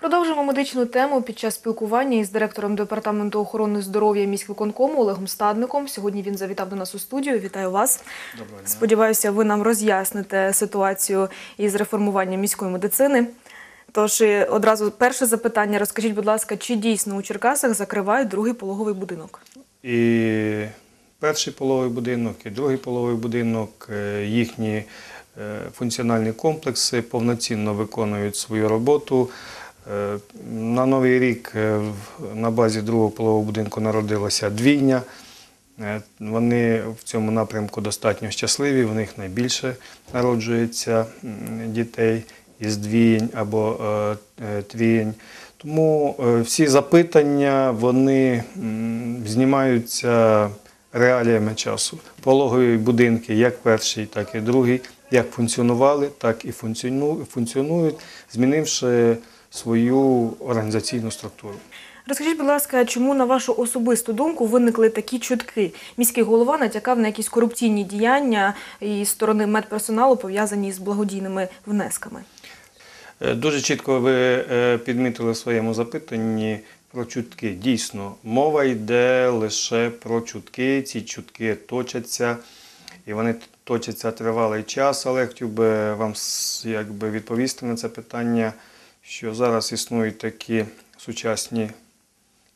Продовжимо медичну тему під час спілкування із директором департаменту охорони здоров'я міськвиконкому Олегом Стадником. Сьогодні він завітав до нас у студію. Вітаю вас. Доброго дня. Сподіваюся, ви нам роз'ясните ситуацію із реформуванням міської медицини. Тож одразу перше запитання: розкажіть, будь ласка, чи дійсно у Черкасах закривають другий пологовий будинок? І перший половий будинок, і другий половий будинок, е, їхні е, функціональні комплекси повноцінно виконують свою роботу. Е, На новий рік е, на базі другого полового будинку народилася двійня. Е, Вони в цьому напрямку достатньо щасливі, в них найбільше народжується дітей із двійень або е. Тому всі запитання вони знімаються реаліями часу. Пологові будинки, як перший, так і другий, як функціонували, так і функціонують, змінивши свою організаційну структуру. Розкажіть, будь ласка, чому на вашу особисту думку виникли такі чутки? Міський голова натякав на якісь корупційні діяння із сторони медперсоналу, пов'язані з благодійними внесками. Е, Дуже чітко ви е, підмітили в своєму запитанні про чутки. Дійсно, мова йде лише про чутки. Ці чутки точаться, і вони точаться тривалий час. Але я хотів би вам якби, відповісти на це питання, що зараз існують такі сучасні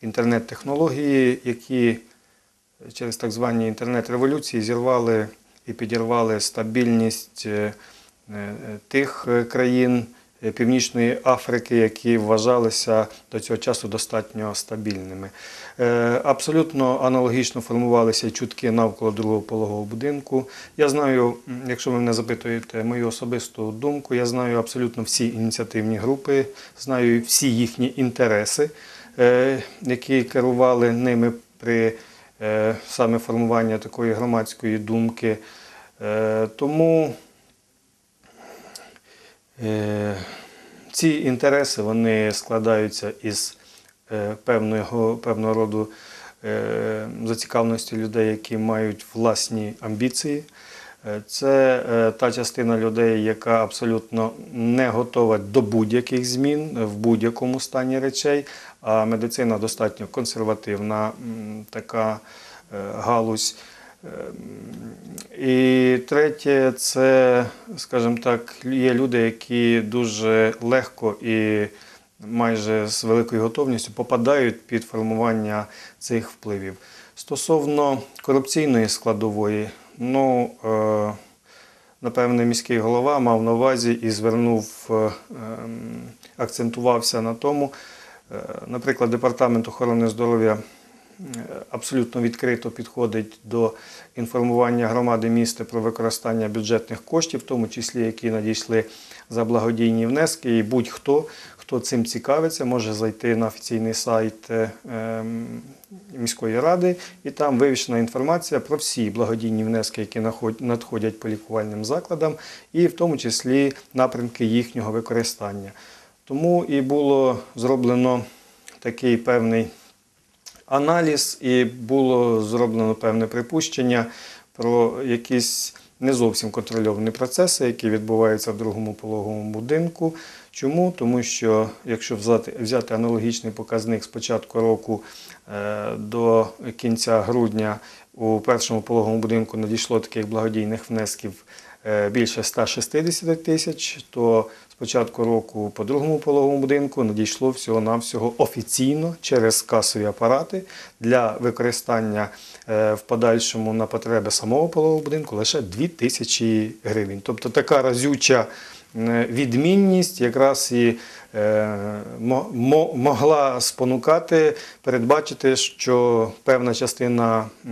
інтернет-технології, які через так звані інтернет-революції зірвали і підірвали стабільність е, е, тих е, країн Північної Африки, які вважалися до цього часу достатньо стабільними. Е, Абсолютно аналогічно формувалися чутки навколо другого пологового будинку. Я знаю, якщо ви мене запитуєте мою особисту думку, я знаю абсолютно всі ініціативні групи, знаю всі їхні інтереси, е, які керували ними при е, саме формування такої громадської думки. Е, Тому е, ці інтереси вони складаються із е, певного, певного роду е, зацікавленості людей, які мають власні амбіції. Е, Це е, та частина людей, яка абсолютно не готова до будь-яких змін в будь-якому стані речей. А медицина достатньо консервативна така е, галузь. Ем, І третє, це, скажімо так, є люди, які дуже легко і майже з великою готовністю попадають під формування цих впливів. Стосовно корупційної складової, ну, е, напевне, міський голова мав на увазі і звернув, е, ем, акцентувався на тому, е, наприклад, департамент охорони здоров'я абсолютно відкрито підходить до інформування громади міста про використання бюджетних коштів, в тому числі які надійшли за благодійні внески. І будь-хто, хто цим цікавиться, може зайти на офіційний сайт е, міської ради, і там вивішена інформація про всі благодійні внески, які надходять по лікувальним закладам, і в тому числі напрямки їхнього використання. Тому і було зроблено такий певний аналіз, і було зроблено певне припущення про якісь не зовсім контрольовані процеси, які відбуваються в другому пологовому будинку. Чому? Тому що якщо взяти, аналогічний показник з початку року е, до кінця грудня у першому пологовому будинку надійшло таких благодійних внесків більше 160 тисяч, то з початку року по другому пологовому будинку надійшло всього-навсього офіційно через касові апарати для використання е, в подальшому на потреби самого пологового будинку лише 2 тисячі гривень. Тобто така разюча е, відмінність якраз і е, мо- мо- могла спонукати передбачити, що певна частина е,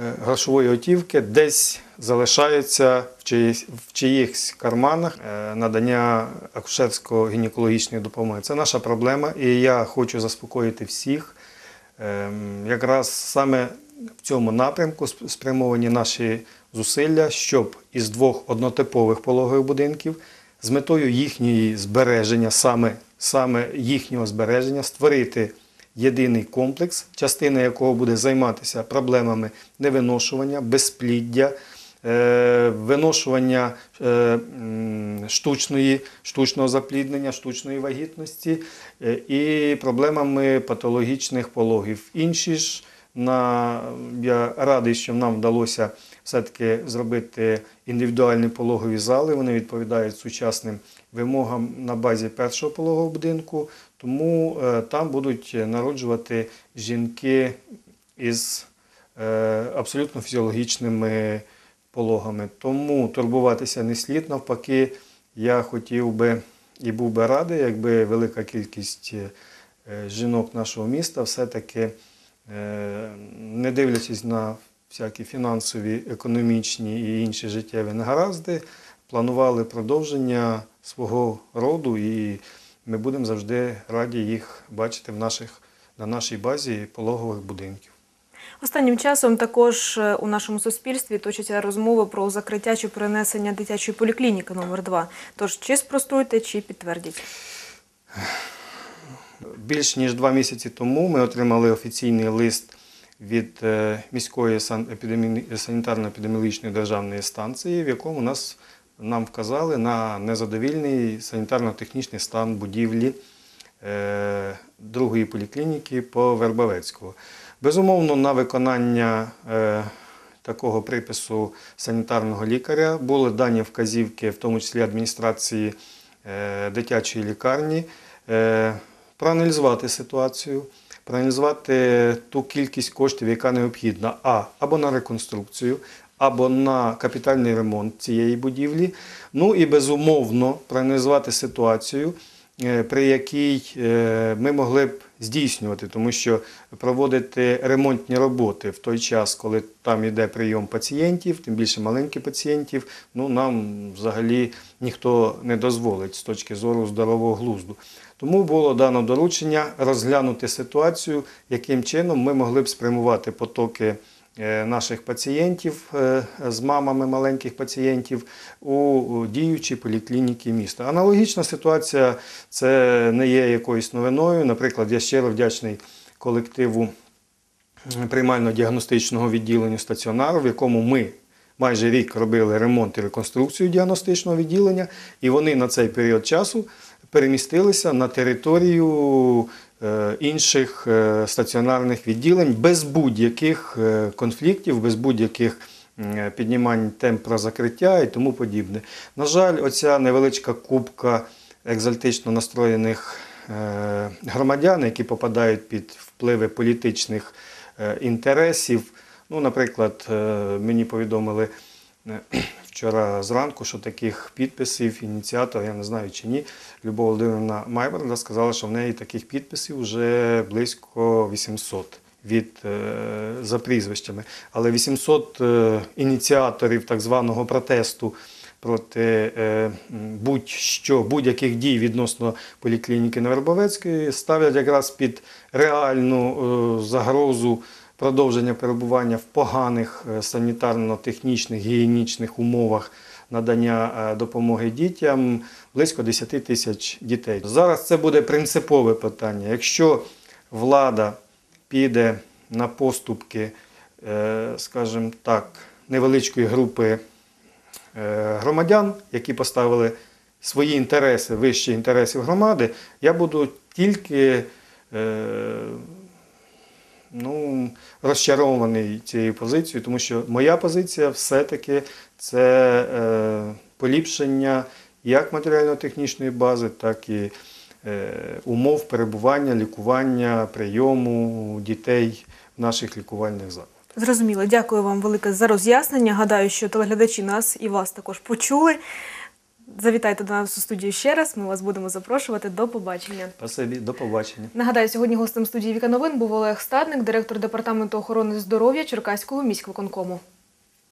грошової готівки десь залишається в чиїсь, в чиїхсь карманах е, надання акушерсько-гінекологічної допомоги. Це наша проблема, і я хочу заспокоїти всіх. Ем, Якраз саме в цьому напрямку спрямовані наші зусилля, щоб із двох однотипових пологових будинків з метою їхньої збереження, саме, саме їхнього збереження, створити єдиний комплекс, частина якого буде займатися проблемами невиношування, безпліддя, е, виношування е, штучної, штучного запліднення, штучної вагітності е, і проблемами патологічних пологів. Інші ж на, я радий, що нам вдалося все-таки зробити індивідуальні пологові зали. Вони відповідають сучасним вимогам на базі першого пологового будинку. Тому е, там будуть народжувати жінки із е, абсолютно фізіологічними пологами. Тому турбуватися не слід. Навпаки, я хотів би і був би радий, якби велика кількість е, жінок нашого міста все-таки, е, не дивлячись на всякі фінансові, економічні і інші життєві негаразди, планували продовження свого роду, і ми будемо завжди раді їх бачити в наших, на нашій базі пологових будинків. Останнім часом також е, у нашому суспільстві точаться розмови про закриття чи перенесення дитячої поліклініки номер 2 Тож чи спростуйте, чи підтвердіть. Більш ніж два місяці тому ми отримали офіційний лист від е, міської санітарно-епідеміологічної державної станції, в якому нас нам вказали на незадовільний санітарно-технічний стан будівлі е, другої поліклініки по Вербовецького. Безумовно, на виконання е, такого припису санітарного лікаря були дані вказівки, в тому числі адміністрації е, дитячої лікарні, проаналізувати ситуацію, проаналізувати ту кількість коштів, яка необхідна, а або на реконструкцію, або на капітальний ремонт цієї будівлі. Ну і безумовно проаналізувати ситуацію, е, при якій е, ми могли б здійснювати, тому що проводити ремонтні роботи в той час, коли там йде прийом пацієнтів, тим більше маленьких пацієнтів, ну нам взагалі ніхто не дозволить з точки зору здорового глузду. Тому було дано доручення розглянути ситуацію, яким чином ми могли б спрямувати потоки наших пацієнтів е, з мамами маленьких пацієнтів у діючі поліклініки міста. Аналогічна ситуація це не є якоюсь новиною. Наприклад, я щиро вдячний колективу приймально-діагностичного відділення стаціонару, в якому ми майже рік робили ремонт і реконструкцію діагностичного відділення, і вони на цей період часу перемістилися на територію е, інших е, стаціонарних відділень без будь-яких е, конфліктів, без будь-яких піднімань тем про закриття і тому подібне. На жаль, оця невеличка кубка екзальтично настроєних е, громадян, які попадають під впливи політичних е, інтересів. Ну, наприклад, е, мені повідомили е, вчора зранку, що таких підписів ініціатор, я не знаю чи ні, Любов Володимирівна Майборда сказала, що в неї таких підписів вже близько 800 від, е, за прізвищами. Але 800 е, ініціаторів так званого протесту проти е, будь-що, будь-яких дій відносно поліклініки Невербовецької ставлять якраз під реальну загрозу продовження перебування в поганих е, санітарно-технічних, гігієнічних умовах надання е, допомоги дітям близько 10 тисяч дітей. Зараз це буде принципове питання. Якщо влада піде на поступки, е, скажімо так, невеличкої групи громадян, які поставили свої інтереси вище інтересів громади, я буду тільки розчарований цією позицією, тому що моя позиція все-таки це е, поліпшення як матеріально-технічної бази, так і е, умов перебування, лікування, прийому дітей в наших лікувальних закладах. Зрозуміло, дякую вам велике за роз'яснення. Гадаю, що телеглядачі нас і вас також почули. Завітайте до нас у студію ще раз. Ми вас будемо запрошувати. До побачення. Спасибі, до побачення. Нагадаю, сьогодні гостем студії Віка Новин був Олег Стадник, директор департаменту охорони здоров'я Черкаського міськвиконкому.